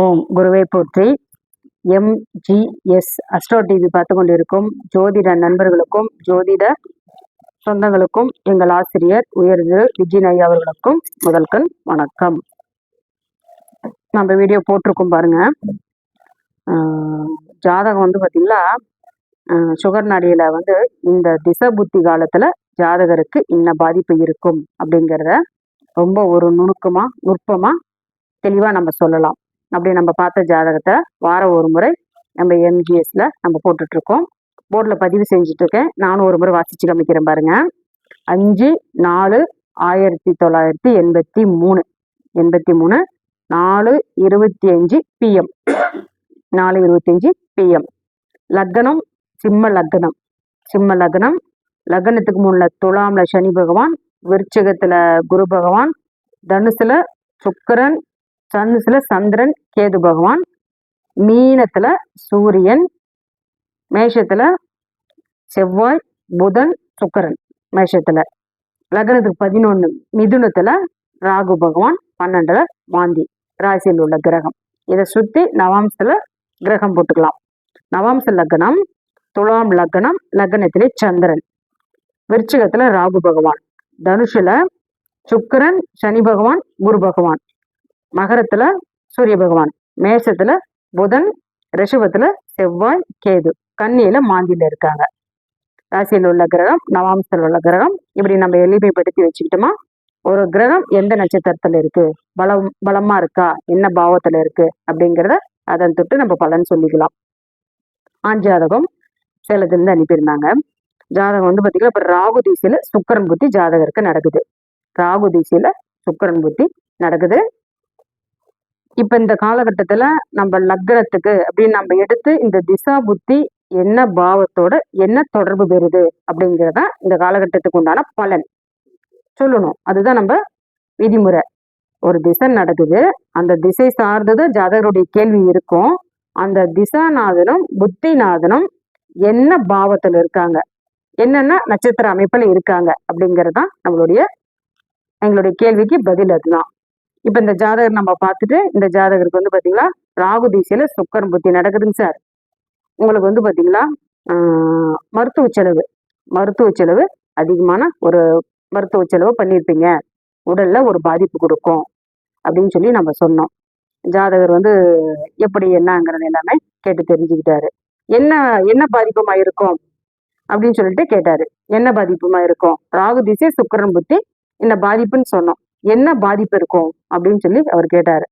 ஓம். குருவை போற்றி. MGS astro TV பார்த்து கொண்டிருக்கும் ஜோதிட நண்பர்களுக்கும் ஜோதிட சொந்தங்களுக்கும் எங்கள் ஆசிரியர் உயர்ந்து விஜய் ஐயா அவர்களுக்கும் முதல்கள் வணக்கம். நம்ம வீடியோ போட்டிருக்கோம் பாருங்க. ஜாதகம் வந்து பார்த்தீங்களா சுகர் நாடியில் வந்து இந்த திசை புத்தி காலத்தில் ஜாதகருக்கு இன்ன பாதிப்பு இருக்கும் அப்படிங்கிறத ரொம்ப ஒரு நுணுக்கமாக நுட்பமாக தெளிவாக நம்ம சொல்லலாம். அப்படி நம்ம பார்த்த ஜாதகத்தை வாரம் ஒரு முறை நம்ம எம்ஜிஎஸ்ல நம்ம போட்டுட்ருக்கோம். போர்டில் பதிவு செஞ்சுட்டு இருக்கேன் நானும் ஒரு முறை வாசித்து காமிக்கிறேன் பாருங்க. அஞ்சு நாலு ஆயிரத்தி தொள்ளாயிரத்தி எண்பத்தி மூணு. எண்பத்தி மூணு நாலு இருபத்தி அஞ்சு பிஎம் நாலு இருபத்தஞ்சு பிஎம் லக்னம் சிம்ம லக்னம். சிம்ம லக்னம். லக்னத்துக்கு முன்ன துலாம்ல சனி பகவான் விருச்சிகத்துல குரு பகவான் தனுசுல சுக்கிரன் தனுசுல சந்திரன் கேது பகவான் மீனத்துல சூரியன் மேஷத்துல செவ்வாய் புதன் சுக்கரன் மேஷத்துல. லக்னத்துக்கு பதினொன்னு மிதுனத்துல ராகு பகவான் பன்னெண்டுல வாந்தி ராசியில் உள்ள கிரகம். இதை சுத்தி நவாம்சத்துல கிரகம் போட்டுக்கலாம். நவாம்ச லக்னம் துலாம் லக்னம் லக்னத்திலே சந்திரன். விருச்சிகத்துல ராகு பகவான். தனுஷுல சுக்கரன் சனி பகவான் குரு பகவான். மகரத்துல சூரிய பகவான் மேஷத்துல புதன் ரிஷபத்துல செவ்வாய் கேது. கன்னியில மாந்தியில இருக்காங்க. ராசியில் உள்ள கிரகம் நவாம்சத்தில் உள்ள கிரகம். இப்படி நம்ம எளிமைப்படுத்தி வச்சுக்கிட்டோமா? ஒரு கிரகம் எந்த நட்சத்திரத்துல இருக்கு? பலம் பலமா இருக்கா? என்ன பாவத்துல இருக்கு? அப்படிங்கிறத அதன் தொட்டு நம்ம பலன் சொல்லிக்கலாம். ஆண் ஜாதகம் சேலத்திலிருந்து அனுப்பியிருந்தாங்க. ஜாதகம் வந்து பார்த்தீங்கன்னா இப்போ ராகு திசையில சுக்கரன் புத்தி ஜாதகருக்கு நடக்குது. ராகு திசையில சுக்கரன் புத்தி நடக்குது. இப்ப இந்த காலகட்டத்துல நம்ம லக்னத்துக்கு அப்படின்னு நம்ம எடுத்து இந்த திசா புத்தி என்ன பாவத்தோட என்ன தொடர்பு பெறுது அப்படிங்கிறத இந்த காலகட்டத்துக்கு உண்டான பலன். சொல்லணும். அதுதான் நம்ம விதிமுறை. ஒரு திசை நடக்குது. அந்த திசை சார்ந்தது ஜாதகருடைய கேள்வி இருக்கும். அந்த திசாநாதனும் புத்திநாதனும் என்ன பாவத்துல இருக்காங்க? என்னென்ன நட்சத்திர அமைப்புல இருக்காங்க? அப்படிங்கிறது தான் நம்மளுடைய எங்களுடைய கேள்விக்கு பதில் அதுதான். இப்ப இந்த ஜாதகர் நம்ம பார்த்துட்டு இந்த ஜாதகருக்கு வந்து பாத்தீங்களா ராகு திசையில சுக்கரன் புத்தி நடக்குதுங்க சார். உங்களுக்கு வந்து பாத்தீங்களா மருத்துவ செலவு மருத்துவ செலவு அதிகமான ஒரு மருத்துவ செலவு பண்ணியிருப்பீங்க உடல்ல ஒரு பாதிப்பு கொடுக்கும் அப்படின்னு சொல்லி நம்ம சொன்னோம். ஜாதகர் வந்து எப்படி என்னங்கிறது எல்லாமே கேட்டு தெரிஞ்சுக்கிட்டாரு. என்ன என்ன பாதிப்புமா இருக்கும் அப்படின்னு சொல்லிட்டு கேட்டாரு. என்ன பாதிப்புமா இருக்கும் ராகு திசை சுக்கரன் புத்தி இந்த பாதிப்புன்னு சொன்னோம். என்ன பாதிப்பு இருக்கும் அப்படின்னு சொல்லி அவர் கேட்டாரு.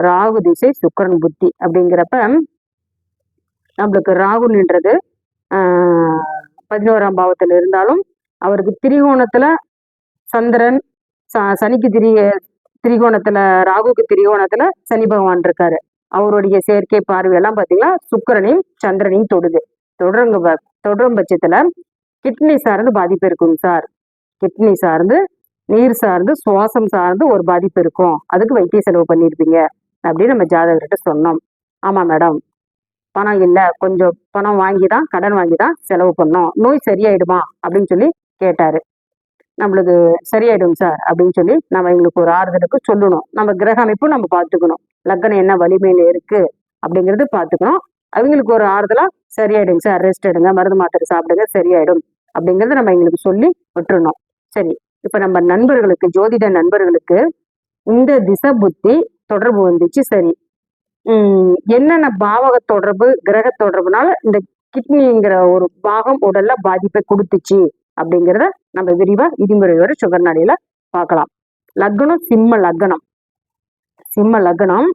ராகு திசை சுக்கிரன் புத்தி அப்படிங்கிறப்ப நம்மளுக்கு ராகுன்றது ஆஹ் பதினோராம் பாவத்தில் இருந்தாலும் அவருக்கு திரிகோணத்துல சந்திரன் ச- சனிக்கு திரி திரிகோணத்துல ராகுக்கு திரிகோணத்துல சனி பகவான் இருக்காரு. அவருடைய செயற்கை பார்வையெல்லாம் பாத்தீங்கன்னா சுக்கிரனையும் சந்திரனையும் தொடுது. தொடருங்க தொடரும் பட்சத்துல கிட்னி சார்ந்து பாதிப்பு இருக்குங்க சார். கிட்னி சார்ந்து நீர் சார்ந்து சுவாசம் சார்ந்து ஒரு பாதிப்பு இருக்கும். அதுக்கு வைத்திய செலவு பண்ணியிருப்பீங்க அப்படின்னு நம்ம ஜாதகர்கிட்ட சொன்னோம். ஆமா மேடம். பணம் இல்லை. கொஞ்சம் பணம் வாங்கி தான் கடன் வாங்கி தான் செலவு பண்ணோம். நோய் சரியாயிடுமா? அப்படின்னு சொல்லி கேட்டாரு. நம்மளுக்கு சரியாயிடும் சார். அப்படின்னு சொல்லி நம்ம எங்களுக்கு ஒரு ஆறுதலுக்கு சொல்லணும். நம்ம கிரக அமைப்பும் நம்ம பார்த்துக்கணும். லக்னம் என்ன வலிமையில் இருக்கு? அப்படிங்கிறது பார்த்துக்கணும். அவங்களுக்கு ஒரு ஆறுதலாக சரியாயிடுங்க சார். ரெஸ்ட் எடுங்க. மருந்து மாத்திரை சாப்பிடுங்க. சரியாயிடும். அப்படிங்கிறத நம்ம எங்களுக்கு சொல்லி விட்டுறணும். சரி. இப்ப நம்ம நண்பர்களுக்கு ஜோதிட நண்பர்களுக்கு இந்த திசை புத்தி தொடர்பு வந்துச்சு சரி. உம் என்னென்ன பாவக தொடர்பு கிரக தொடர்புனால இந்த கிட்னிங்கிற ஒரு பாகம் உடல்ல பாதிப்பை கொடுத்துச்சு அப்படிங்கிறத நம்ம விரிவா விதிமுறையோட சுகர் நடையில பார்க்கலாம். லக்னம் சிம்ம லக்னம். சிம்ம லக்னம்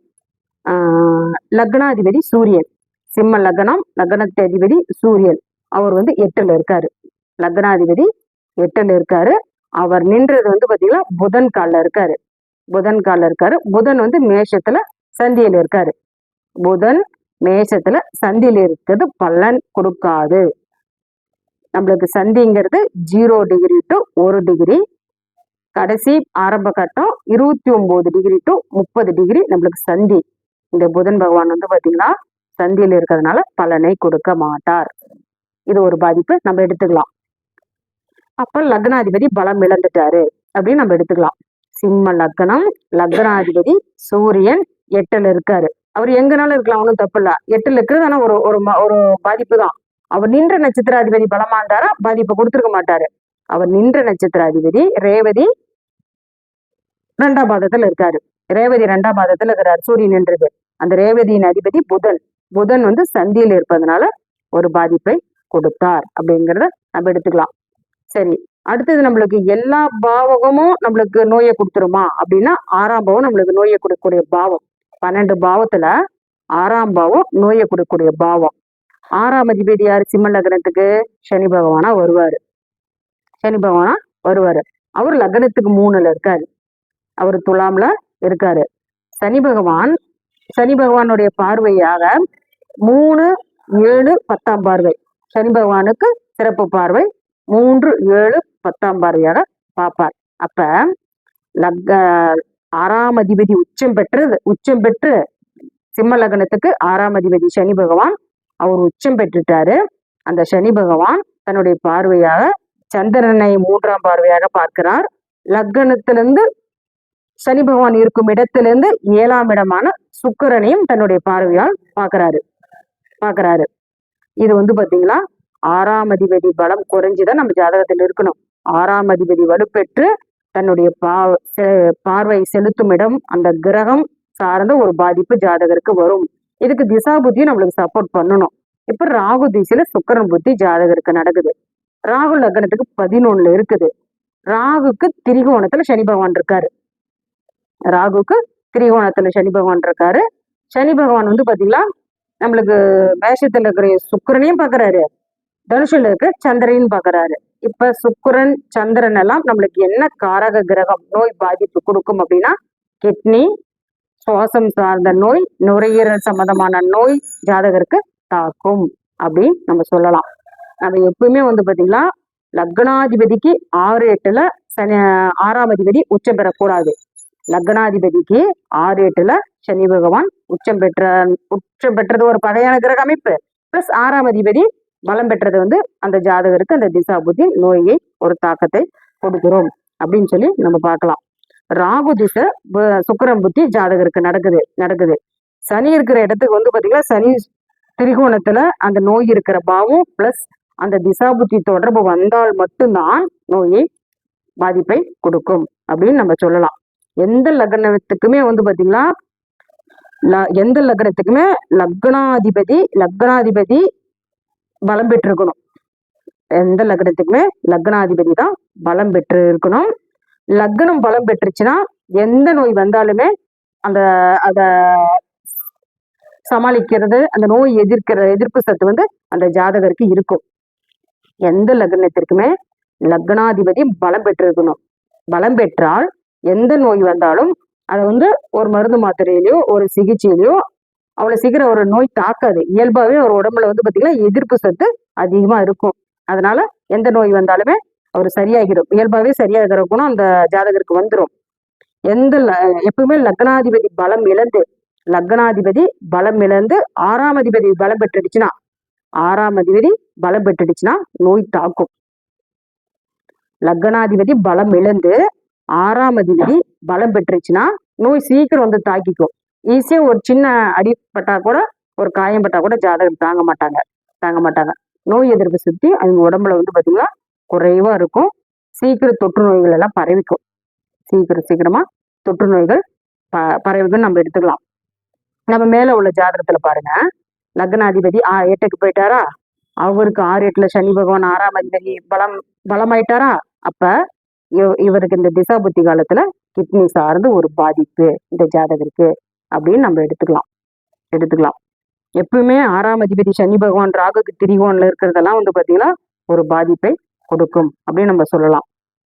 ஆஹ் லக்னாதிபதி சூரியன். சிம்ம லக்னம் லக்னத்து அதிபதி சூரியன். அவர் வந்து எட்டுல இருக்காரு. லக்னாதிபதி எட்டுல இருக்காரு. அவர் நின்றது வந்து பாத்தீங்கன்னா புதன் காலில் இருக்காரு. புதன் காலில் இருக்காரு. புதன் வந்து மேஷத்துல சந்தியில் இருக்காரு. புதன் மேஷத்துல சந்தியில் இருக்கிறது பலன் கொடுக்காது. நம்மளுக்கு சந்திங்கிறது ஜீரோ டிகிரி டு ஒரு டிகிரி கடைசி ஆரம்ப கட்டம் இருபத்தி ஒன்பது டிகிரி டு முப்பது டிகிரி நம்மளுக்கு சந்தி. இந்த புதன் பகவான் வந்து பாத்தீங்கன்னா சந்தியில் இருக்கிறதுனால பலனை கொடுக்க மாட்டார். இது ஒரு பாதிப்பு. நம்ம எடுத்துக்கலாம். அப்ப லக்னாதிபதி பலம் இழந்துட்டாரு. அப்படின்னு நம்ம எடுத்துக்கலாம். சிம்ம லக்னம் லக்னாதிபதி சூரியன் எட்டுல இருக்காரு. அவர் எங்கனாலும் இருக்கலாம் ஒன்றும் தப்பு இல்ல. எட்டுல இருக்கிறது ஆனா ஒரு ஒரு ஒரு பாதிப்பு தான் அவர் நின்ற நட்சத்திராதிபதி பலமா இருந்தாரா பாதிப்பை கொடுத்துருக்க மாட்டாரு. அவர் நின்ற நட்சத்திராதிபதி ரேவதி ரெண்டாம் பாதத்துல இருக்காரு. ரேவதி ரெண்டாம் பாதத்துல இருக்கிறார். சூரியன் நின்றது. அந்த ரேவதியின் அதிபதி புதன். புதன் வந்து சந்தியில் இருப்பதனால ஒரு பாதிப்பை கொடுத்தார் அப்படிங்கிறத நம்ம எடுத்துக்கலாம். சரி. அடுத்தது நம்மளுக்கு எல்லா பாவகமும் நம்மளுக்கு நோயை கொடுத்துருமா? அப்படின்னா ஆறாம் பாவம் நம்மளுக்கு நோயை கொடுக்கக்கூடிய பாவம். பன்னெண்டு பாவத்துல ஆறாம் பாவம் நோயை கொடுக்கக்கூடிய பாவம். ஆறாம் அதிபதி யாரு? சிம்ம லக்னத்துக்கு சனி பகவானா வருவாரு. சனி பகவானா வருவாரு. அவர் லக்னத்துக்கு மூணுல இருக்காரு. அவர் துலாம்ல இருக்காரு. சனி பகவான் சனி பகவானுடைய பார்வையாக மூணு ஏழு பத்தாம் பார்வை. சனி பகவானுக்கு சிறப்பு பார்வை மூன்று ஏழு பத்தாம் பார்வையாக பார்ப்பார். அப்ப லக்க ஆறாம் அதிபதி உச்சம் பெற்றது உச்சம் பெற்று சிம்ம லக்னத்துக்கு ஆறாம் அதிபதி சனி பகவான் அவர் உச்சம் பெற்றுட்டாரு. அந்த சனி பகவான் தன்னுடைய பார்வையாக சந்திரனை மூன்றாம் பார்வையாக பார்க்கிறார். லக்னத்திலிருந்து சனி பகவான் இருக்கும் இடத்திலிருந்து ஏழாம் இடமான சுக்கரனையும் தன்னுடைய பார்வையால் பார்க்கறாரு பார்க்கறாரு. இது வந்து பாத்தீங்களா ஆறாம் அதிபதி பலம் குறைஞ்சுதான் நம்ம ஜாதகத்தில் இருக்கணும். ஆறாம் அதிபதி வலுப்பெற்று தன்னுடைய பா செ- பார்வை செலுத்தும் இடம் அந்த கிரகம் சார்ந்த ஒரு பாதிப்பு ஜாதகருக்கு வரும். இதுக்கு திசா புத்தியும் நம்மளுக்கு சப்போர்ட் பண்ணணும். இப்ப ராகு திசையில சுக்கரன் புத்தி ஜாதகருக்கு நடக்குது. ராகு லக்னத்துக்கு பதினொன்னுல இருக்குது. ராகுக்கு திரிகோணத்துல சனி பகவான் இருக்காரு. ராகுக்கு திரிகோணத்துல சனி பகவான் இருக்காரு. சனி பகவான் வந்து பாத்தீங்களா நம்மளுக்கு மேஷத்துல இருக்கிற சுக்கரனையும் பாக்குறாரு. தனுஷில் இருக்க சந்திரன் பாக்குறாரு. இப்ப சுக்கரன் சந்திரன் எல்லாம் நம்மளுக்கு என்ன காரக கிரகம் நோய் பாதிப்பு கொடுக்கும் அப்படின்னா கிட்னி சுவாசம் சார்ந்த நோய் நுரையீரல் சம்பந்தமான நோய் ஜாதகருக்கு தாக்கும் அப்படின்னு நம்ம சொல்லலாம். நம்ம எப்பவுமே வந்து பாத்தீங்கன்னா லக்னாதிபதிக்கு ஆறு எட்டுல சனி ஆறாம் அதிபதி உச்சம் பெறக்கூடாது. லக்னாதிபதிக்கு ஆறு எட்டுல சனி பகவான் உச்சம் பெற்ற உச்சம் பெற்றது ஒரு பகையான கிரக அமைப்பு. பிளஸ் ஆறாம் அதிபதி பலம் பெற்றது வந்து அந்த ஜாதகருக்கு அந்த திசா புத்தி நோயை ஒரு தாக்கத்தை கொடுக்கிறோம் அப்படின்னு சொல்லி நம்ம பார்க்கலாம். ராகு திசை சுக்கரம் புத்தி ஜாதகருக்கு நடக்குது நடக்குது. சனி இருக்கிற இடத்துக்கு வந்து பாத்தீங்கன்னா சனி திரிகோணத்துல அந்த நோய் இருக்கிற பாவம் பிளஸ் அந்த திசா புத்தி தொடர்பு வந்தால் மட்டும்தான் நோயை பாதிப்பை கொடுக்கும் அப்படின்னு நம்ம சொல்லலாம். எந்த லக்னத்துக்குமே வந்து பாத்தீங்கன்னா ல- எந்த லக்னத்துக்குமே லக்னாதிபதி லக்னாதிபதி பலம் பெற்றிருக்கணும். எந்த லக்னத்துக்குமே லக்னாதிபதி தான் பலம் பெற்று இருக்கணும் லக்னம் பலம் பெற்றுச்சுன்னா எந்த நோய் வந்தாலுமே அந்த அத சமாளிக்கிறது அந்த நோய் எதிர்க்கிற எதிர்ப்பு சத்து வந்து அந்த ஜாதகருக்கு இருக்கும். எந்த லக்னத்திற்குமே லக்னாதிபதி பலம் பெற்றிருக்கணும். பலம் பெற்றால் எந்த நோய் வந்தாலும் அதை வந்து ஒரு மருந்து மாத்திரையிலயோ ஒரு சிகிச்சையிலையோ அவ்வளவு சீக்கிரம் ஒரு நோய் தாக்காது. இயல்பாவே ஒரு உடம்புல வந்து பாத்தீங்கன்னா எதிர்ப்பு சத்து அதிகமா இருக்கும். அதனால எந்த நோய் வந்தாலுமே அவர் சரியாகிடும். இயல்பாவே சரியாகிற குணம் அந்த ஜாதகருக்கு வந்துடும் எந்த ல- எப்பவுமே லக்னாதிபதி பலம் இழந்து லக்னாதிபதி பலம் இழந்து ஆறாம் அதிபதி பலம் பெற்றுடுச்சுன்னா ஆறாம் அதிபதி பலம் பெற்றுடுச்சுன்னா நோய் தாக்கும். லக்னாதிபதி பலம் இழந்து ஆறாம் அதிபதி பலம் பெற்றுச்சுன்னா நோய் சீக்கிரம் வந்து தாக்கிக்கும். ஈஸியாக ஒரு சின்ன அடிப்பட்டால் கூட ஒரு காயம் பட்டா கூட ஜாதகம் தாங்க மாட்டாங்க. தாங்க மாட்டாங்க. நோய் எதிர்ப்பு சக்தி அவங்க உடம்புல வந்து பாத்தீங்கன்னா குறைவா இருக்கும். சீக்கிரம் தொற்று நோய்கள் எல்லாம் பரவிக்கும். சீக்கிரம் சீக்கிரமா தொற்று நோய்கள் ப பரவிக்கும் நம்ம எடுத்துக்கலாம். நம்ம மேலே உள்ள ஜாதகத்தில் பாருங்க. லக்னாதிபதி ஆ எட்டுக்கு போயிட்டாரா? அவருக்கு ஆறு எட்டில் சனி பகவான் ஆறாம் அதிபதி பலம் பலமாயிட்டாரா? அப்ப இவ- இவருக்கு இந்த திசா புத்தி காலத்தில் கிட்னி சார்ந்து ஒரு பாதிப்பு இந்த ஜாதகருக்கு. அப்படின்னு நம்ம எடுத்துக்கலாம். எடுத்துக்கலாம். எப்பவுமே ஆறாம் அதிபதி சனி பகவான் ராகுக்கு திரிகோன்ல இருக்கிறதெல்லாம் வந்து பாத்தீங்கன்னா ஒரு பாதிப்பை கொடுக்கும் அப்படின்னு நம்ம சொல்லலாம்.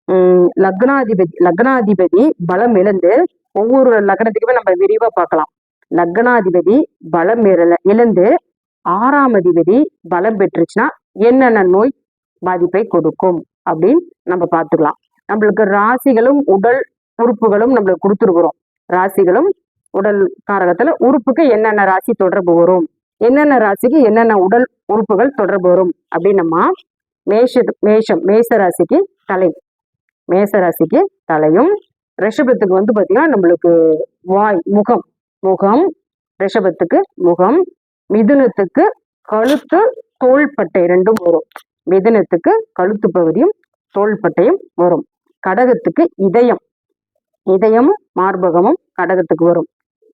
உம் லக்னாதிபதி லக்னாதிபதி பலம் இழந்து ஒவ்வொரு லக்னத்துக்குமே நம்ம விரிவா பார்க்கலாம். லக்னாதிபதி பலம் இழந்து ஆறாம் அதிபதி பலம் பெற்றுச்சுன்னா என்னென்ன நோய் பாதிப்பை கொடுக்கும் அப்படின்னு நம்ம பார்த்துக்கலாம். நம்மளுக்கு ராசிகளும் உடல் உறுப்புகளும் நம்மளுக்கு கொடுத்துருக்குறோம். ராசிகளும் உடல் காரகத்துல உறுப்புக்கு என்னென்ன ராசி தொடர்பு வரும்? என்னென்ன ராசிக்கு என்னென்ன உடல் உறுப்புகள் தொடர்பு வரும்? அப்படின்னம்மா மேஷ மேஷம் மேச ராசிக்கு தலை. மேச ராசிக்கு தலையும் ரிஷபத்துக்கு வந்து பாத்தீங்கன்னா நம்மளுக்கு வாய் முகம் முகம் ரிஷபத்துக்கு முகம் மிதுனத்துக்கு கழுத்து தோள்பட்டை ரெண்டும் வரும். மிதுனத்துக்கு கழுத்து பகுதியும் தோள்பட்டையும் வரும். கடகத்துக்கு இதயம் இதயமும் மார்பகமும் கடகத்துக்கு வரும்.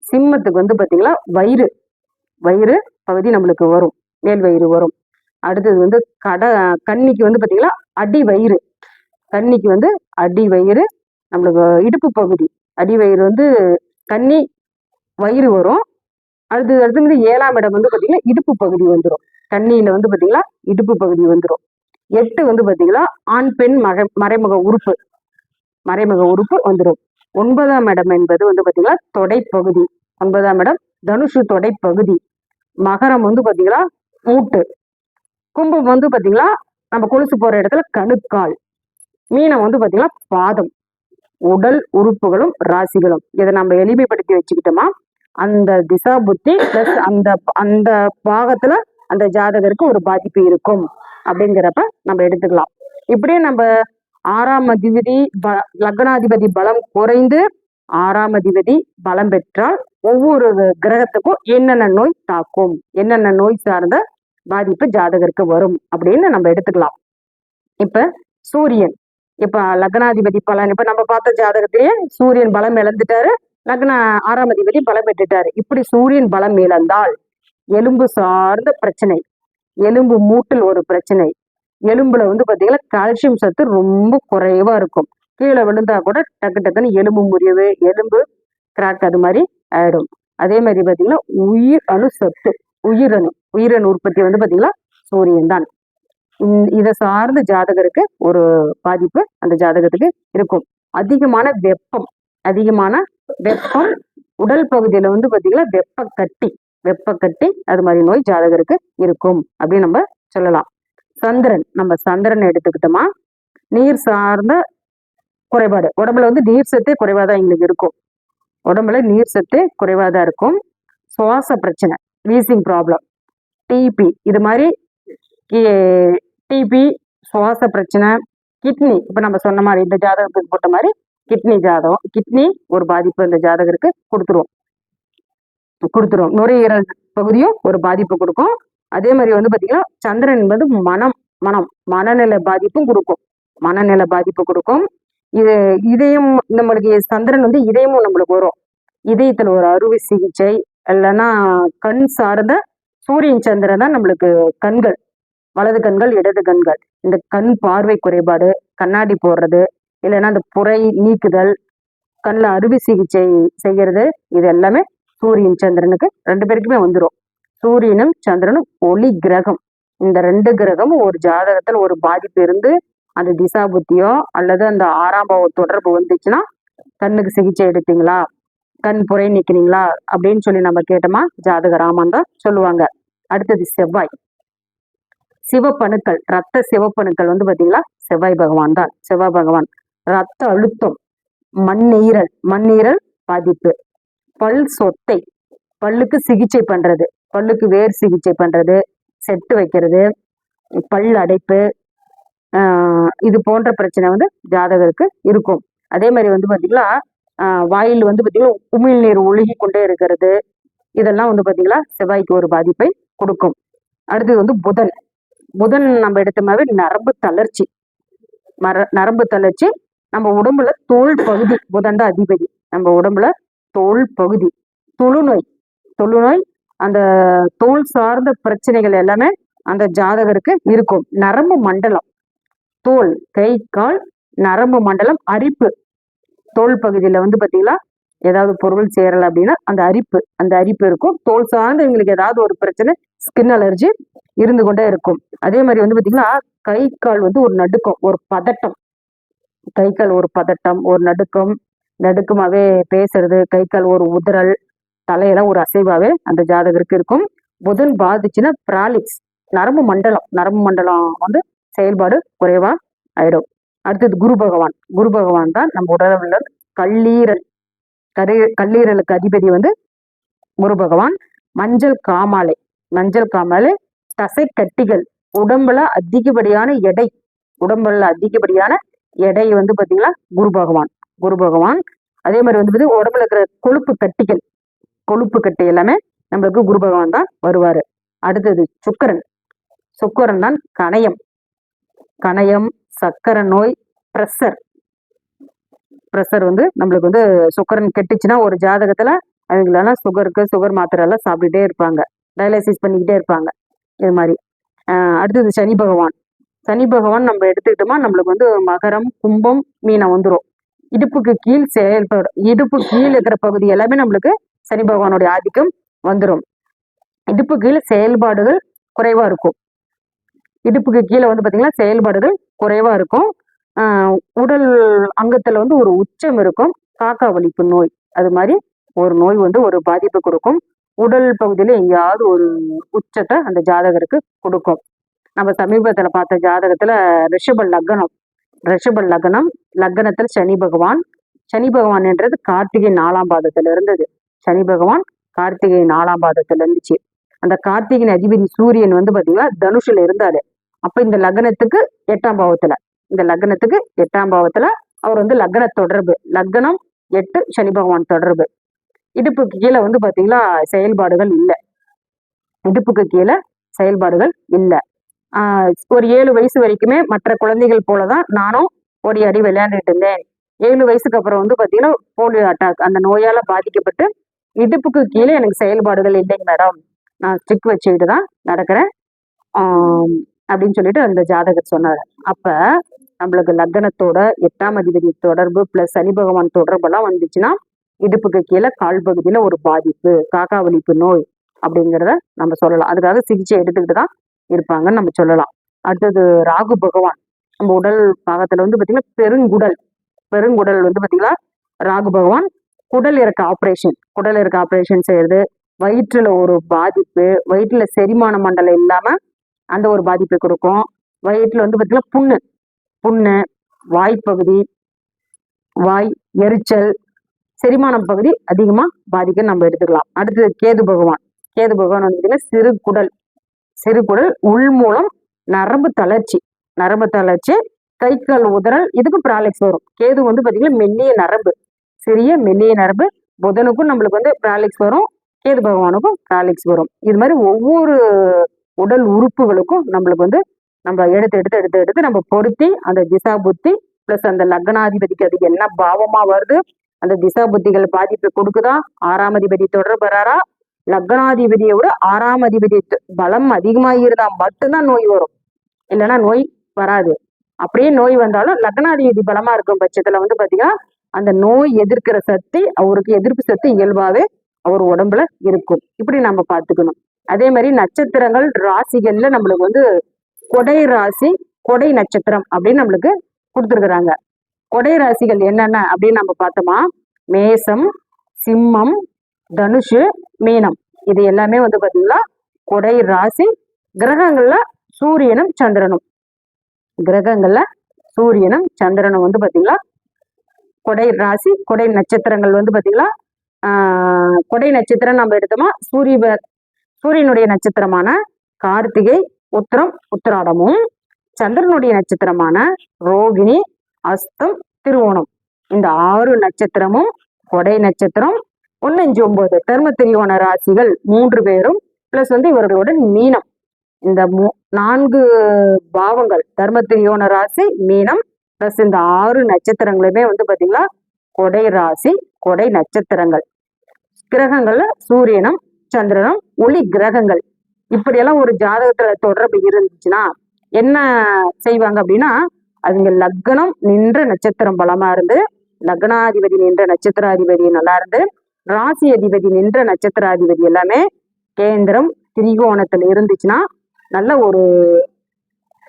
சிம்மத்துக்கு வந்து பாத்தீங்களா வயிறு வயிறு பகுதி நம்மளுக்கு வரும் மேல் வயிறு வரும். அடுத்தது வந்து கட கன்னிக்கு வந்து பாத்தீங்களா அடி வயிறு கன்னிக்கு வந்து அடி வயிறு நம்மளுக்கு இடுப்பு பகுதி. அடி வயிறு வந்து கன்னி வயிறு வரும். அடுத்தது அடுத்து வந்து ஏழாம் இடம் வந்து பார்த்தீங்கன்னா இடுப்பு பகுதி வந்துடும் கண்ணியில் வந்து பார்த்தீங்கன்னா இடுப்பு பகுதி வந்துடும் எட்டு வந்து பார்த்தீங்கன்னா ஆண் பெண் மக மறைமுக உறுப்பு. மறைமுக உறுப்பு வந்துடும் ஒன்பதாம் இடம் என்பது வந்து பார்த்தீங்கன்னா தொடைப்பகுதி. ஒன்பதாம் இடம் தனுஷு பகுதி. மகரம் வந்து பார்த்தீங்கன்னா மூட்டு. கும்பம் வந்து பாத்தீங்களா நம்ம கொலுசு போற இடத்துல கணுக்கால். மீனம் வந்து பாத்தீங்கன்னா பாதம். உடல் உறுப்புகளும் ராசிகளும். இதை நம்ம எளிமைப்படுத்தி வச்சுக்கிட்டோமா அந்த திசா புத்தி பிளஸ் அந்த அந்த பாகத்துல அந்த ஜாதகருக்கு ஒரு பாதிப்பு இருக்கும் அப்படிங்கிறப்ப நம்ம எடுத்துக்கலாம். இப்படியே நம்ம ஆறாம் அதிபதி ப லக்னாதிபதி பலம் குறைந்து ஆறாம் அதிபதி பலம் பெற்றால் ஒவ்வொரு கிரகத்துக்கும் என்னென்ன நோய் தாக்கும் என்னென்ன நோய் சார்ந்த பாதிப்பு ஜாதகருக்கு வரும் அப்படின்னு நம்ம எடுத்துக்கலாம். இப்ப சூரியன் இப்ப லக்னாதிபதி பலன் இப்ப நம்ம பார்த்த ஜாதகத்திலேயே சூரியன் பலம் இழந்துட்டாரு லக்ன ஆறாம் அதிபதி பலம் பெற்றுட்டாரு. இப்படி சூரியன் பலம் இழந்தால் எலும்பு சார்ந்த பிரச்சனை எலும்பு மூட்டில் ஒரு பிரச்சனை எலும்புல வந்து பாத்தீங்கன்னா கால்சியம் சத்து ரொம்ப குறைவா இருக்கும். கீழே விழுந்தா கூட டக்கு டக்குன்னு எலும்பு முறிவு எலும்பு கிராக் அது மாதிரி ஆயிடும். அதே மாதிரி பார்த்தீங்கன்னா உயிர் அணு சத்து உயிரணு உயிரணு உற்பத்தி வந்து பார்த்தீங்கன்னா சூரியன் தான். இதை சார்ந்த ஜாதகருக்கு ஒரு பாதிப்பு அந்த ஜாதகத்துக்கு இருக்கும். அதிகமான வெப்பம் அதிகமான வெப்பம் உடல் பகுதியில வந்து பார்த்தீங்கன்னா வெப்ப கட்டி வெப்ப கட்டி அது மாதிரி நோய் ஜாதகருக்கு இருக்கும் அப்படின்னு நம்ம சொல்லலாம். சந்திரன் நம்ம சந்திரன் எடுத்துக்கிட்டோமா நீர் சார்ந்த குறைபாடு. உடம்புல வந்து நீர் சத்தே குறைவாதான் எங்களுக்கு இருக்கும். உடம்புல நீர் சத்தே குறைவாதான் இருக்கும். சுவாச பிரச்சனை வீசிங் ப்ராப்ளம் டிபி இது மாதிரி டிபி சுவாச பிரச்சனை கிட்னி இப்போ நம்ம சொன்ன மாதிரி இந்த ஜாதகத்துக்கு போட்ட மாதிரி கிட்னி ஜாதகம் கிட்னி ஒரு பாதிப்பு இந்த ஜாதகருக்கு கொடுத்துருவோம் கொடுத்துரும். நுரையீரல் பகுதியும் ஒரு பாதிப்பு கொடுக்கும். அதே மாதிரி வந்து பார்த்தீங்கன்னா சந்திரன் என்பது மனம் மனம் மனநிலை பாதிப்பும் கொடுக்கும். மனநிலை பாதிப்பு கொடுக்கும். இது இதயம் நம்மளுக்கு சந்திரன் வந்து இதயமும் நம்மளுக்கு வரும். இதயத்துல ஒரு அறுவை சிகிச்சை இல்லைன்னா கண் சார்ந்த சூரியன் சந்திரன் தான் நம்மளுக்கு கண்கள் வலது கண்கள் இடது கண்கள். இந்த கண் பார்வை குறைபாடு கண்ணாடி போடுறது இல்லைன்னா அந்த புரை நீக்குதல் கண்ணில் அறுவை சிகிச்சை செய்யறது இது எல்லாமே சூரியன் சந்திரனுக்கு ரெண்டு பேருக்குமே வந்துடும் சூரியனும் சந்திரனும் ஒளி கிரகம். இந்த ரெண்டு கிரகமும் ஒரு ஜாதகத்தில் ஒரு பாதிப்பு இருந்து அந்த திசா புத்தியோ அல்லது அந்த ஆறாம் பாவ தொடர்பு வந்துச்சுன்னா கண்ணுக்கு சிகிச்சை எடுத்தீங்களா? கண் புரை நிக்கிறீங்களா அப்படின்னு சொல்லி நம்ம கேட்டோமா? ஜாதக ராமன் தான் சொல்லுவாங்க. அடுத்தது செவ்வாய். சிவப்பணுக்கள் ரத்த சிவப்பணுக்கள் வந்து பாத்தீங்களா? செவ்வாய் பகவான் தான். செவ்வாய் பகவான். ரத்த அழுத்தம் மண்ணீரல் மண்ணீரல் பாதிப்பு. பல் சொத்தை பல்லுக்கு சிகிச்சை பண்றது. பல்லுக்கு வேர் சிகிச்சை பண்றது. செட்டு வைக்கிறது. பல் அடைப்பு. இது போன்ற பிரச்சனை வந்து ஜாதகருக்கு இருக்கும். அதே மாதிரி வந்து பாத்தீங்களா வாயில் வந்து பார்த்தீங்கன்னா உமிழ் நீர் ஒழுகி கொண்டே இருக்கிறது. இதெல்லாம் வந்து பாத்தீங்களா செவ்வாய்க்கு ஒரு பாதிப்பை கொடுக்கும். அடுத்தது வந்து புதன். புதன் நம்ம எடுத்தோம்னாவே நரம்பு தளர்ச்சி. மர நரம்பு தளர்ச்சி நம்ம உடம்புல தோல் பகுதி. புதண்ட அதிபதி. நம்ம உடம்புல தோல் பகுதி. தொழுநோய். தொழுநோய் அந்த தோல் சார்ந்த பிரச்சனைகள் எல்லாமே அந்த ஜாதகருக்கு இருக்கும். நரம்பு மண்டலம். தோல் கை கால் நரம்பு மண்டலம் அரிப்பு. தோல் பகுதியில் வந்து பார்த்தீங்கன்னா ஏதாவது பொருள் சேரலை அப்படின்னா அந்த அரிப்பு அந்த அரிப்பு இருக்கும். தோல் சார்ந்து எங்களுக்கு ஏதாவது ஒரு பிரச்சனை ஸ்கின் அலர்ஜி இருந்து கொண்டே இருக்கும். அதே மாதிரி வந்து பார்த்தீங்கன்னா கை கால் வந்து ஒரு நடுக்கம் ஒரு பதட்டம். கை கால் ஒரு பதட்டம் ஒரு நடுக்கம். நடுக்கமாகவே பேசுறது கை கால் ஒரு உதறல் தலையெல்லாம் ஒரு அசைவாகவே அந்த ஜாதகருக்கு இருக்கும். புதன் பாதிச்சுன்னா பிராலிக்ஸ் நரம்பு மண்டலம் நரம்பு மண்டலம் வந்து செயல்பாடு குறைவா ஆயிடும். அடுத்தது குரு பகவான். குரு பகவான் தான் நம்ம உடலில் கல்லீரல் கரு கல்லீரலுக்கு அதிபதி வந்து குரு பகவான். மஞ்சள் காமாலை. மஞ்சள் காமாலை தசை கட்டிகள் உடம்புல அதிகப்படியான எடை உடம்புல அதிகப்படியான எடை வந்து பாத்தீங்கன்னா குரு பகவான். குரு பகவான் அதே மாதிரி வந்து உடம்புல இருக்கிற கொழுப்பு கட்டிகள் கொழுப்பு கட்டி எல்லாமே நம்மளுக்கு குரு பகவான் தான் வருவாரு. அடுத்தது சுக்கரன். சுக்கரன் தான் கணையம். கணையம் சக்கரை நோய் ப்ரெஷர் ப்ரெஷர் வந்து நம்மளுக்கு வந்து சுக்கரன் கெட்டுச்சுன்னா ஒரு ஜாதகத்துல அதுங்களெல்லாம் சுகருக்கு சுகர் மாத்திரை எல்லாம் சாப்பிட்டுட்டே இருப்பாங்க. டயாலிசிஸ் பண்ணிக்கிட்டே இருப்பாங்க. இது மாதிரி. ஆஹ் அடுத்தது சனி பகவான். சனி பகவான் நம்ம எடுத்துக்கிட்டோமா நம்மளுக்கு வந்து மகரம் கும்பம் மீனம் வந்துடும் இடுப்புக்கு கீழ் செயல்படும் இடுப்பு கீழ் இருக்கிற பகுதி எல்லாமே நம்மளுக்கு சனி பகவானுடைய ஆதிக்கம் வந்துடும் இடுப்பு கீழ் செயல்பாடுகள் குறைவா இருக்கும். இடுப்புக்கு கீழே வந்து பாத்தீங்கன்னா செயல்பாடுகள் குறைவா இருக்கும். ஆஹ் உடல் அங்கத்துல வந்து ஒரு உச்சம் இருக்கும். காக்கா வலிப்பு நோய் அது மாதிரி ஒரு நோய் வந்து ஒரு பாதிப்பு கொடுக்கும். உடல் பகுதியில எங்கேயாவது ஒரு உச்சத்தை அந்த ஜாதகருக்கு கொடுக்கும். நம்ம சமீபத்துல பார்த்த ஜாதகத்துல ரிஷப லக்னம் ரிஷப லக்னம் லக்னத்தில் சனி பகவான். சனி பகவான் என்றது கார்த்திகை நாலாம் பாதத்துல இருந்தது. சனி பகவான் கார்த்திகை நாலாம் பாதத்துல இருந்துச்சு. அந்த கார்த்திகை அதிபதி சூரியன் வந்து பார்த்தீங்கன்னா தனுஷில் இருந்தாரு. அப்ப இந்த லக்னத்துக்கு எட்டாம் பாவத்துல. இந்த லக்னத்துக்கு எட்டாம் பாவத்துல அவர் வந்து லக்ன தொடர்பு. லக்னம் எட்டு சனி பகவான் தொடர்பு. இடுப்புக்கு கீழே வந்து பாத்தீங்கன்னா செயல்பாடுகள் இல்லை. இடுப்புக்கு கீழே செயல்பாடுகள் இல்லை. ஆஹ் ஒரு ஏழு வயசு வரைக்குமே மற்ற குழந்தைகள் போலதான் நானும் ஓடி ஆடி விளையாண்டுட்டு இருந்தேன். ஏழு வயசுக்கு அப்புறம் வந்து பாத்தீங்கன்னா போலியோ அட்டாக் அந்த நோயால பாதிக்கப்பட்டு இடுப்புக்கு கீழே எனக்கு செயல்பாடுகள் இல்லைங்க மேடம். நான் ஸ்டிக் வச்சுக்கிட்டு தான் நடக்கிறேன் அப்படின்னு சொல்லிட்டு அந்த ஜாதகர் சொன்னார். அப்ப நம்மளுக்கு லக்னத்தோட எட்டாம் அதிபதி தொடர்பு பிளஸ் சனி பகவான் தொடர்பெல்லாம் வந்துச்சுன்னா இடுப்புக்கு கீழே கால் பகுதியில ஒரு பாதிப்பு காக்கா வலிப்பு நோய் அப்படிங்கிறத நம்ம சொல்லலாம். அதுக்காக சிகிச்சை எடுத்துக்கிட்டு தான் இருப்பாங்கன்னு நம்ம சொல்லலாம். அடுத்தது ராகு பகவான். நம்ம உடல் பாகத்துல வந்து பாத்தீங்கன்னா பெருங்குடல். பெருங்குடல் வந்து பாத்தீங்கன்னா ராகு பகவான் குடல் இறக்க ஆப்ரேஷன் குடல் இறக்க ஆப்ரேஷன் செய்யறது. வயிற்றுல ஒரு பாதிப்பு வயிற்றுல செரிமான மண்டலம் இல்லாம அந்த ஒரு பாதிப்பை கொடுக்கும். வயிற்றுல வந்து பார்த்தீங்கன்னா புண்ணு. புண்ணு வாய்ப்பகுதி வாய் எரிச்சல் செரிமானம் பகுதி அதிகமா பாதிக்க நம்ம எடுத்துக்கலாம். அடுத்தது கேது பகவான். கேது பகவான் வந்து சிறு குடல். சிறு குடல் உள் மூலம் நரம்பு தளர்ச்சி. நரம்பு தளர்ச்சி கை கால் உதறல் இதுக்கு ப்ராலெக்ஸ் வரும். கேது வந்து பார்த்தீங்கன்னா மெல்லிய நரம்பு. சிறிய மெல்லிய நரம்பு. புதனுக்கும் நம்மளுக்கு வந்து ப்ராலெக்ஸ் வரும். கேது பகவானுக்கும் ப்ராலிக்ஸ் வரும். இது மாதிரி ஒவ்வொரு உடல் உறுப்புகளுக்கும் நம்மளுக்கு வந்து நம்ம எடுத்து எடுத்து எடுத்து எடுத்து நம்ம பொருத்தி அந்த திசா புத்தி பிளஸ் அந்த லக்னாதிபதிக்கு அது என்ன பாவமா வருது அந்த திசா புத்திகள் பாதிப்பு கொடுக்குதா ஆறாம் அதிபதி தொடர்பு வராரா? லக்னாதிபதியை விட ஆறாம் அதிபதி பலம் அதிகமாக இருந்தா மட்டும்தான் நோய் வரும். இல்லைன்னா நோய் வராது. அப்படியே நோய் வந்தாலும் லக்னாதிபதி பலமா இருக்கும் பட்சத்துல வந்து பாத்தீங்கன்னா அந்த நோய் எதிர்க்கிற சக்தி அவருக்கு எதிர்ப்பு சக்தி இயல்பாவே அவர் உடம்புல இருக்கும். இப்படி நம்ம பார்த்துக்கணும். அதே மாதிரி நட்சத்திரங்கள் ராசிகள்ல நம்மளுக்கு வந்து கொடை ராசி கொடை நட்சத்திரம் அப்படின்னு நம்மளுக்கு கொடுத்துருக்குறாங்க. கொடை ராசிகள் என்னென்ன அப்படின்னு நம்ம பார்த்தோமா? மேசம் சிம்மம் தனுஷு மீனம். இது எல்லாமே வந்து பார்த்தீங்கன்னா கொடை ராசி கிரகங்கள்ல சூரியனும் சந்திரனும். கிரகங்கள்ல சூரியனும் சந்திரனும் வந்து பார்த்தீங்கன்னா கொடை ராசி கொடை நட்சத்திரங்கள் வந்து பார்த்தீங்கன்னா கொடை நட்சத்திரம் நம்ம எடுத்தோமா? சூரிய சூரியனுடைய நட்சத்திரமான கார்த்திகை உத்திரம் உத்திராடமும் சந்திரனுடைய நட்சத்திரமான ரோகிணி அஸ்தம் திருவோணம். இந்த ஆறு நட்சத்திரமும் கொடை நட்சத்திரம் ஒன்னு அஞ்சு ஒன்பது தர்ம திரியோண ராசிகள் மூன்று பேரும் பிளஸ் வந்து இவர்களோட மீனம். இந்த மூ நான்கு பாவங்கள் தர்ம திரியோண ராசி மீனம் பிளஸ் இந்த ஆறு நட்சத்திரங்களுமே வந்து பாத்தீங்கன்னா கொடை ராசி கொடை நட்சத்திரங்கள். கிரகங்கள்ல சூரியனும் சந்திரனும் ஒளி கிரகங்கள். இப்படியெல்லாம் ஒரு ஜாதகத்துல தொடர்பு இருந்துச்சுன்னா என்ன செய்வாங்க அப்படின்னா அதுங்க லக்னம் நின்ற நட்சத்திரம் பலமா இருந்து லக்னாதிபதி நின்ற நட்சத்திராதிபதி நல்லா இருந்து ராசி அதிபதி நின்ற நட்சத்திராதிபதி எல்லாமே கேந்திரம் திரிகோணத்துல இருந்துச்சுன்னா நல்ல ஒரு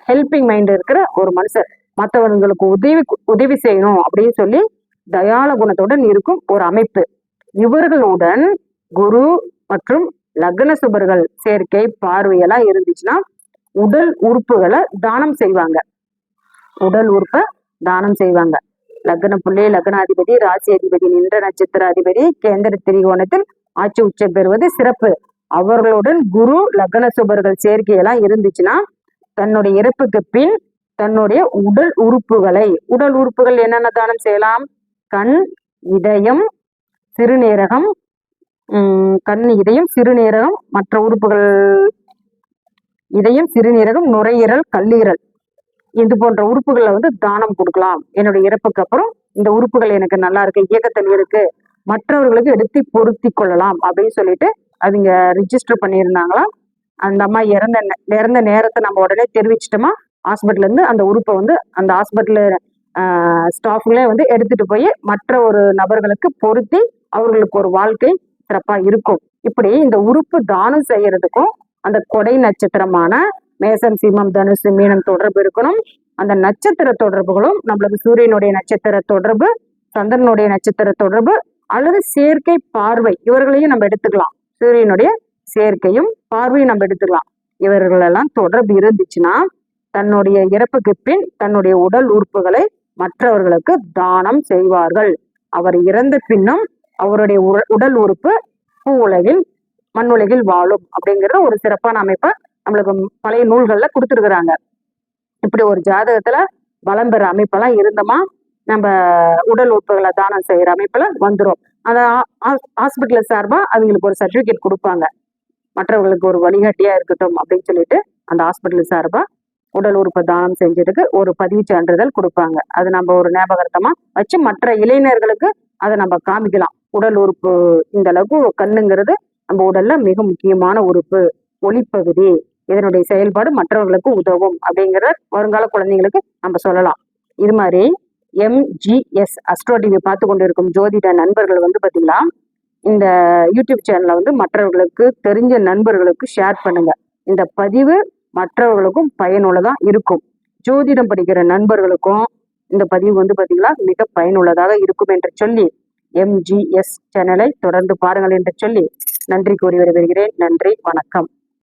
ஹெல்பிங் மைண்ட் இருக்கிற ஒரு மனுஷர். மற்றவர்களுக்கு உதவி உதவி செய்யணும் அப்படின்னு சொல்லி தயால குணத்துடன் இருக்கும் ஒரு அமைப்பு. இவர்களுடன் குரு மற்றும் லக்ன சுபர்கள் சேர்க்கை பார்வையெல்லாம் இருந்துச்சுன்னா உடல் உறுப்புகளை தானம் செய்வாங்க. உடல் உறுப்பை தானம் செய்வாங்க. லக்ன புள்ளி லக்னாதிபதி ராசி அதிபதி நின்ற நட்சத்திர அதிபதி கேந்திர திரிகோணத்தில் ஆட்சி உச்சம் பெறுவது சிறப்பு. அவர்களுடன் குரு லக்ன சுபர்கள் சேர்க்கையெல்லாம் இருந்துச்சுன்னா தன்னுடைய இறப்புக்கு பின் தன்னுடைய உடல் உறுப்புகளை உடல் உறுப்புகள் என்னென்ன தானம் செய்யலாம்? கண் இதயம் சிறுநீரகம் கண் இதயம் சிறுநீரகம் மற்ற உறுப்புகள் இதயம் சிறுநீரகம் நுரையீரல் கல்லீரல் இது போன்ற உறுப்புகளை வந்து தானம் கொடுக்கலாம். என்னுடைய இறப்புக்கு அப்புறம் இந்த உறுப்புகள் எனக்கு நல்லா இருக்கு இயக்கத்தில் இருக்கு மற்றவர்களுக்கு எடுத்து பொருத்தி கொள்ளலாம் அப்படின்னு சொல்லிட்டு அவங்க ரிஜிஸ்டர் பண்ணியிருந்தாங்களாம் அந்த அம்மா இறந்த நே- இறந்த நேரத்தை நம்ம உடனே தெரிவிச்சிட்டோமா? ஹாஸ்பிட்டல் இருந்து அந்த உறுப்பை வந்து அந்த ஹாஸ்பிட்டல் ஸ்டாஃப்களே வந்து எடுத்துட்டு போய் மற்ற ஒரு நபர்களுக்கு பொருத்தி அவர்களுக்கு ஒரு வாழ்க்கை சிறப்பா இருக்கும். இப்படி இந்த உறுப்பு தானம் செய்யறதுக்கும் அந்த கொடை நட்சத்திரமான மேசம் சிம்மம் தனுசு மீனம் தொடர்பு இருக்கணும். அந்த நட்சத்திர தொடர்புகளும் நம்மளுக்கு சூரியனுடைய நட்சத்திர தொடர்பு சந்திரனுடைய நட்சத்திர தொடர்பு அல்லது சேர்க்கை பார்வை இவர்களையும் நம்ம எடுத்துக்கலாம். சூரியனுடைய சேர்க்கையும் பார்வையும் நம்ம எடுத்துக்கலாம். இவர்களெல்லாம் தொடர்பு இருந்துச்சுன்னா தன்னுடைய இறப்புக்கு பின் தன்னுடைய உடல் உறுப்புகளை மற்றவர்களுக்கு தானம் செய்வார்கள். அவர் இறந்த பின்னும் அவருடைய உடல் உறுப்பு பூ உலகில் மண் உலகில் வாழும் அப்படிங்கிறத ஒரு சிறப்பான அமைப்பை நம்மளுக்கு பழைய நூல்கள்ல கொடுத்துருக்குறாங்க. இப்படி ஒரு ஜாதகத்துல வளம் பெற அமைப்பெல்லாம் இருந்தோமா நம்ம உடல் உறுப்புகளை தானம் செய்யற அமைப்புல வந்துரும். அந்த ஹாஸ்பிட்டல் சார்பா அவங்களுக்கு ஒரு சர்டிபிகேட் கொடுப்பாங்க. மற்றவர்களுக்கு ஒரு வழிகாட்டியா இருக்கட்டும் அப்படின்னு சொல்லிட்டு அந்த ஹாஸ்பிட்டல் சார்பா உடல் உறுப்பை தானம் செஞ்சதுக்கு ஒரு பதிவு சான்றிதழ் கொடுப்பாங்க. அது நம்ம ஒரு ஞாபகார்த்தமா வச்சு மற்ற இளைஞர்களுக்கு அதை நம்ம காமிக்கலாம். உடல் உறுப்பு இந்த அளவுக்கு கண்ணுங்கிறது நம்ம உடல்ல மிக முக்கியமான உறுப்பு ஒளிப்பகுதி இதனுடைய செயல்பாடு மற்றவர்களுக்கு உதவும் அப்படிங்கிற வருங்கால குழந்தைங்களுக்கு நம்ம சொல்லலாம். இது மாதிரி எம்ஜிஎஸ் அஸ்ட்ரோ டிவி பார்த்து கொண்டிருக்கும் ஜோதிட நண்பர்கள் வந்து பார்த்தீங்கன்னா இந்த யூடியூப் சேனலை வந்து மற்றவர்களுக்கு தெரிஞ்ச நண்பர்களுக்கு ஷேர் பண்ணுங்க. இந்த பதிவு மற்றவர்களுக்கும் பயனுள்ளதாக இருக்கும். ஜோதிடம் படிக்கிற நண்பர்களுக்கும் இந்த பதிவு வந்து பார்த்தீங்கன்னா மிக பயனுள்ளதாக இருக்கும் என்று சொல்லி எம்ஜிஎஸ் சேனலை தொடர்ந்து பாருங்கள் என்று சொல்லி நன்றி கூறி வருகிறேன் நன்றி வணக்கம்.